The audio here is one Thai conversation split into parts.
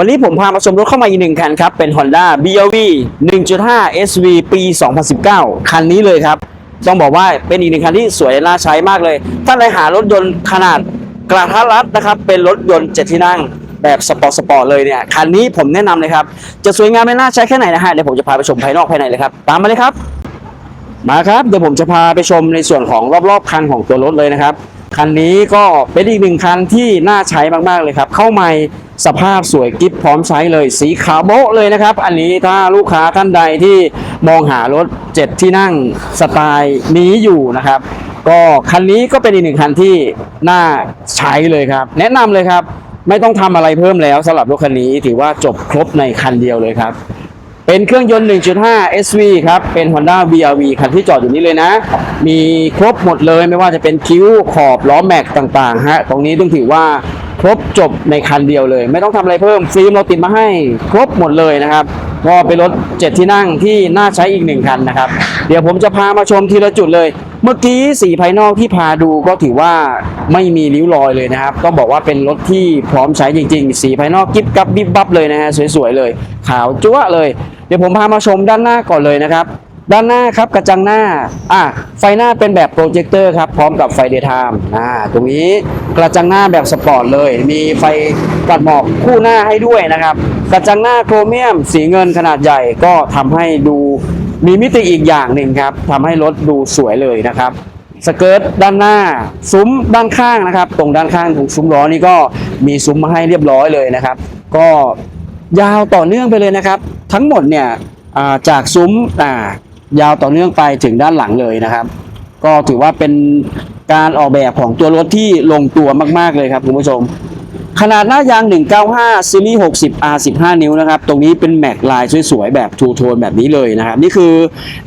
วันนี้ผมพามาชมรถเข้ามาอีกหนึ่งคันครับ เป็น Honda BRV 1.5 SV ปี 2019 คันนี้เลยครับ ต้องบอกว่าเป็นอีกหนึ่งคันที่สวยน่าใช้มากเลย ถ้าใครหารถยนต์ขนาดกระทัดรัดนะครับ เป็นรถยนต์เจ็ดที่นั่งแบบสปอร์ตสปอร์ตเลยเนี่ย คันนี้ผมแนะนำเลยครับ จะสวยงามและน่าใช้แค่ไหนนะฮะ เดี๋ยวผมจะพาไปชมภายนอกภายในเลยครับ ตามมาเลยครับ มาครับ เดี๋ยวผมจะพาไปชมในส่วนของรอบๆคันของตัวรถเลยนะครับ คันนี้ก็เป็นอีกหนึ่งคันที่น่าใช้มากๆเลยครับ เข้าใหม่สภาพสวยกิ๊บพร้อมใช้เลยสีขาวโบ๊ะเลยนะครับ อันนี้ถ้าลูกค้าท่านใดที่มองหารถ 7 ที่นั่งสไตล์นี้อยู่นะครับ ก็คันนี้ก็เป็นอีกหนึ่งคันที่น่าใช้เลยครับ แนะนำเลยครับ ไม่ต้องทำอะไรเพิ่มแล้วสำหรับรถคันนี้ถือว่าจบครบในคันเดียวเลยครับ เป็นเครื่องยนต์ 1.5 SV ครับ เป็น Honda BRV คันที่จอดอยู่นี้เลยนะ มีครบหมดเลยไม่ว่าจะเป็นคิ้วขอบล้อแม็กต่างๆฮะ ตรงนี้ต้องถือว่าครบจบในคันเดียวเลย ไม่ต้องทำอะไรเพิ่มฟิล์มเราติดมาให้ครบหมดเลยนะครับก็เป็นรถ 7 ที่นั่งที่น่าใช้อีกหนึ่งคันนะครับ เดี๋ยวผมจะพามาชมทีละจุดเลย เมื่อกี้สีภายนอกที่พาดูก็ถือว่าไม่มีริ้วรอยเลยนะครับ ต้องบอกว่าเป็นรถที่พร้อมใช้จริง ๆ สีภายนอกกิ๊บกับบิ๊บบับเลยนะฮะสวยๆเลย ขาวจั๊วะเลย เดี๋ยวผมพามาชมด้านหน้าก่อนเลยนะครับ ด้านหน้าครับกระจังหน้าอะไฟหน้าเป็นแบบโปรเจคเตอร์ครับพร้อมกับไฟเดย์ไทม์อ่าตรงนี้กระจังหน้าแบบสปอร์ตเลย มีไฟกัดหมอกคู่หน้าให้ด้วยนะครับ กระจังหน้าโครเมียม สีเงินขนาดใหญ่ก็ทำให้ดูมีมิติอีกอย่างหนึ่งครับทำให้รถดูสวยเลยนะครับสเกิร์ตด้านหน้า ซุ้มด้านข้างนะครับ ตรงด้านข้างของซุ้มล้อนี่ก็มีซุ้มมาให้เรียบร้อยเลยนะครับ ก็ยาวต่อเนื่องไปเลยนะครับ ทั้งหมดเนี่ยจากซุ้มยาวต่อเนื่องไปถึงด้านหลังเลยนะครับ ก็ถือว่าเป็นการออกแบบของตัวรถที่ลงตัวมาก ๆ เลยครับคุณผู้ชม ขนาดหน้ายาง 195ซีรีส์60 R 15 นิ้วนะครับ ตรงนี้เป็นแม็กลายสวย ๆ แบบทูโทนแบบนี้เลยนะครับ นี่คือ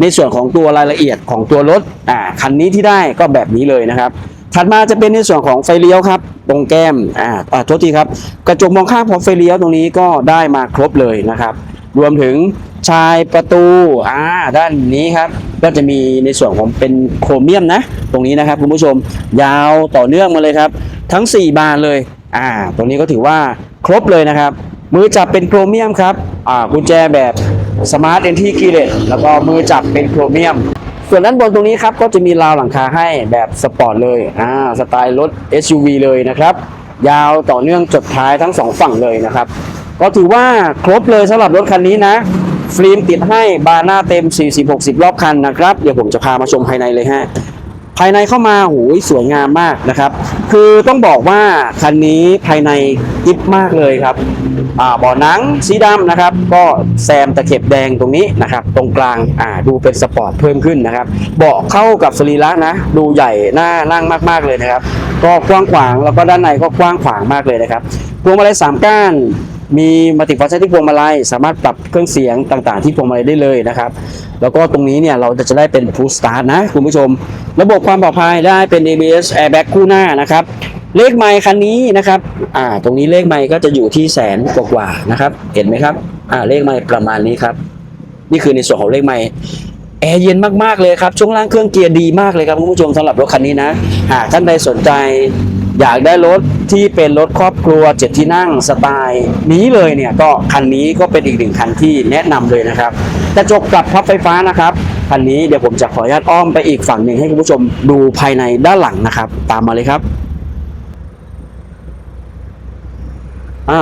ในส่วนของตัวรายละเอียดของตัวรถอ่าคันนี้ที่ได้ก็แบบนี้เลยนะครับ ถัดมาจะเป็นในส่วนของไฟเลี้ยวครับ ตรงแก้มอ่าอ่าโทษทีครับ กระจกมองข้างพร้อมไฟเลี้ยวตรงนี้ก็ได้มาครบเลยนะครับ รวมถึงชายประตูอ่าด้านนี้ครับ ก็จะมีในส่วนของเป็นโครเมียมนะ ตรงนี้นะครับคุณผู้ชมยาวต่อเนื่องมาเลยครับ ทั้ง 4 บานเลยอ่าตรงนี้ก็ถือว่าครบเลยนะครับ มือจับเป็นโครเมียมครับอ่ากุญแจแบบสมาร์ทเอนทีคีเลตแล้วก็มือจับเป็นโครเมียม ส่วนด้านบนตรงนี้ครับก็จะมีราวหลังคาให้แบบสปอร์ตเลยอ่าสไตล์รถ SUV เลยนะครับ ยาวต่อเนื่องจดท้ายทั้งสองฝั่งเลยนะครับ ก็ถือว่าครบเลยสำหรับรถคันนี้นะ ฟิล์มติดให้บาหน้าเต็ม 40-60 รอบคันนะครับ เดี๋ยวผมจะพามาชมภายในเลยฮะภายในเข้ามาโหยสวยงามมากนะครับ คือต้องบอกว่าคันนี้ภายในกิ๊บมากเลยครับอ่าเบ่อหนังสีดำนะครับ ก็แซมตะเข็บแดงตรงนี้นะครับ ตรงกลางอ่าดูเป็นสปอร์ตเพิ่มขึ้นนะครับ เบาะเข้ากับสรีระนะ ดูใหญ่หน่านั่งมากๆเลยนะครับ ก็กว้างขวางแล้วก็ด้านในก็กว้างขวางมากเลยนะครับพวงมาลัยสามก้าน มีมัลติฟังก์ชันที่พวงมาลัยสามารถปรับเครื่องเสียงต่างๆ ที่พวงมาลัยได้เลยนะครับ แล้วก็ตรงนี้เนี่ยเราจะได้เป็น Push Start นะคุณผู้ชม ระบบความปลอดภัยได้เป็น ABS Airbag คู่หน้านะครับเลขไมค์คันนี้นะครับ อ่า ตรงนี้เลขไมค์ก็จะอยู่ที่แสนกว่าๆนะครับ เห็นไหมครับ อ่า เลขไมค์ประมาณนี้ครับ นี่คือในส่วนของเลขไมค์แอร์เย็นมากๆเลยครับ ช่วงล่างเครื่องเกียร์ดีมากเลยครับคุณผู้ชมสำหรับรถคันนี้นะ หากท่านใดสนใจ อยากได้รถที่เป็นรถครอบครัวเจ็ดที่นั่งสไตล์นี้เลยเนี่ยก็คันนี้ก็เป็นอีกหนึ่งคันที่แนะนำเลยนะครับกระจกปรับพับไฟฟ้านะครับคันนี้เดี๋ยวผมจะขออนุญาตอ้อมไปอีกฝั่งหนึ่งให้คุณผู้ชมดูภายในด้านหลังนะครับ ตามมาเลยครับ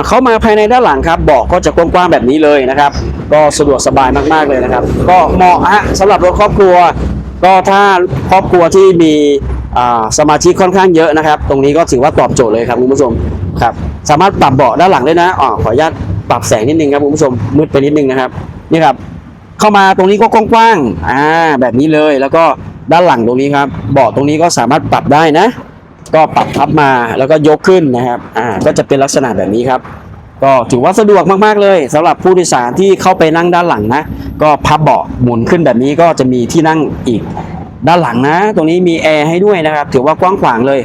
เข้ามาภายในด้านหลังครับเบาะก็จะกว้างๆแบบนี้เลยนะครับ ก็สะดวกสบายมากๆเลยนะครับ ก็เหมาะฮะสำหรับรถครอบครัว ก็ถ้าครอบครัวที่มี สมาชิกค่อนข้างเยอะนะครับ ตรงนี้ก็ถือว่าตอบโจทย์เลยครับคุณผู้ชมครับ สามารถปรับเบาะด้านหลังได้นะอ๋อขออนุญาตปรับแสงนิดนึงครับคุณผู้ชมมืดไปนิดนึงนะครับนี่ครับ เข้ามาตรงนี้ก็กว้างๆอ่าแบบนี้เลยแล้วก็ด้านหลังตรงนี้ครับเบาะตรงนี้ก็สามารถปรับได้นะ ก็ปรับพับมาแล้วก็ยกขึ้นนะครับอ่าก็จะเป็นลักษณะแบบนี้ครับก็ถือว่าสะดวกมากๆเลยสำหรับผู้โดยสารที่เข้าไปนั่งด้านหลังนะ ก็พับเบาะหมุนขึ้นแบบนี้ก็จะมีที่นั่งอีก ด้านหลังนะ ตรงนี้มีแอร์ให้ด้วยนะครับ ถือว่ากว้างขวางเลย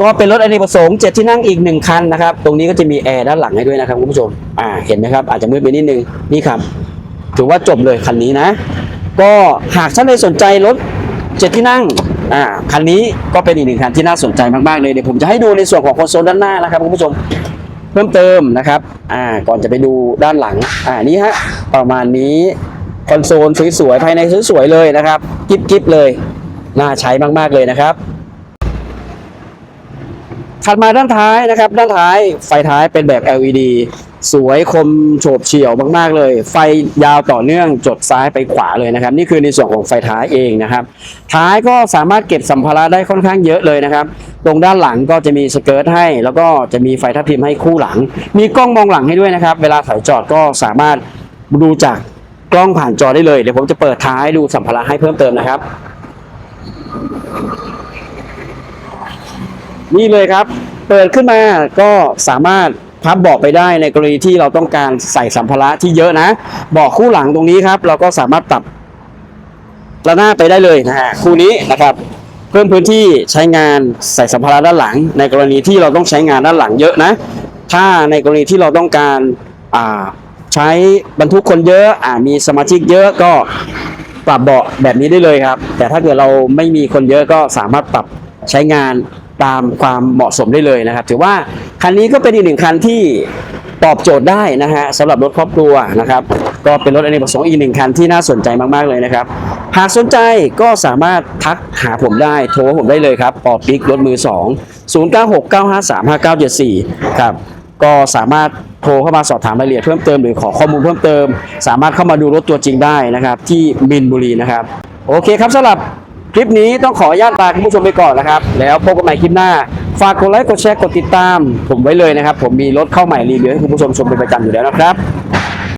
ก็เป็นรถอเนกประสงค์เจ็ดที่นั่งอีกหนึ่งคันนะครับ ตรงนี้ก็จะมีแอร์ด้านหลังให้ด้วยนะครับคุณผู้ชม อ่า เห็นไหมครับ อาจจะมืดไปนิดนึง นี่ครับ ถือว่าจบเลยคันนี้นะ ก็หากท่านใดสนใจรถเจ็ดที่นั่ง อ่า คันนี้ก็เป็นอีกหนึ่งคันที่น่าสนใจมากๆเลย เดี๋ยวผมจะให้ดูในส่วนของคอนโซลด้านหน้านะครับคุณผู้ชม เพิ่มเติมนะครับ อ่า ก่อนจะไปดูด้านหลัง อ่า นี่ฮะ ประมาณนี้ คอนโซลสวยๆ ภายในสวยๆ เลยนะครับ กิ๊บๆ เลย น่าใช้มากๆเลยนะครับถัดมาด้านท้ายนะครับ ด้านท้ายไฟท้ายเป็นแบบ LED สวยคมโฉบเฉี่ยวมาก ๆ เลย ไฟยาวต่อเนื่องจดซ้ายไปขวาเลยนะครับ นี่คือในส่วนของไฟท้ายเองนะครับ ท้ายก็สามารถเก็บสัมภาระได้ค่อนข้างเยอะเลยนะครับ ตรงด้านหลังก็จะมีสเกิร์ตให้ แล้วก็จะมีไฟทับทิมให้คู่หลัง มีกล้องมองหลังให้ด้วยนะครับ เวลาถอยจอดก็สามารถดูจากกล้องผ่านจอได้เลยเดี๋ยวผมจะเปิดท้ายดูสัมภาระให้เพิ่มเติมนะครับ นี่เลยครับ เปิดขึ้นมาก็สามารถพับเบาะไปได้ในกรณีที่เราต้องการใส่สัมภาระที่เยอะนะเบาะคู่หลังตรงนี้ครับ เราก็สามารถปรับระนาบไปได้เลยนะฮะคู่นี้นะครับเพิ่มพื้นที่ใช้งานใส่สัมภาระด้านหลัง ในกรณีที่เราต้องใช้งานด้านหลังเยอะนะ ถ้าในกรณีที่เราต้องการใช้บรรทุกคนเยอะอ่ามีสมาชิกเยอะก็ปรับเบาะแบบนี้ได้เลยครับ แต่ถ้าเกิดเราไม่มีคนเยอะก็สามารถปรับใช้งาน ตามความเหมาะสมได้เลยนะครับ ถือว่าคันนี้ก็เป็นอีกหนึ่งคันที่ตอบโจทย์ได้นะฮะสำหรับรถครอบครัวนะครับ ก็เป็นรถอเนกประสงค์อีกหนึ่งคันที่น่าสนใจมากๆเลยนะครับ หากสนใจก็สามารถทักหาผมได้โทรผมได้เลยครับปอปิกรถมือ 2 0969535974 ครับ ก็สามารถโทรเข้ามาสอบถามรายละเอียดเพิ่มเติมหรือขอข้อมูลเพิ่มเติม สามารถเข้ามาดูรถตัวจริงได้นะครับ ที่มินบุรีนะครับ โอเคครับสำหรับ คลิปนี้ต้องขออนุญาตลาคุณผู้ชมไปก่อนนะครับ แล้วพบกันใหม่คลิปหน้า ฝากกดไลค์กดแชร์กดติดตาม ผมไว้เลยนะครับ ผมมีรถเข้าใหม่รีวิวให้คุณผู้ชมชมเป็นประจำอยู่แล้วนะครับ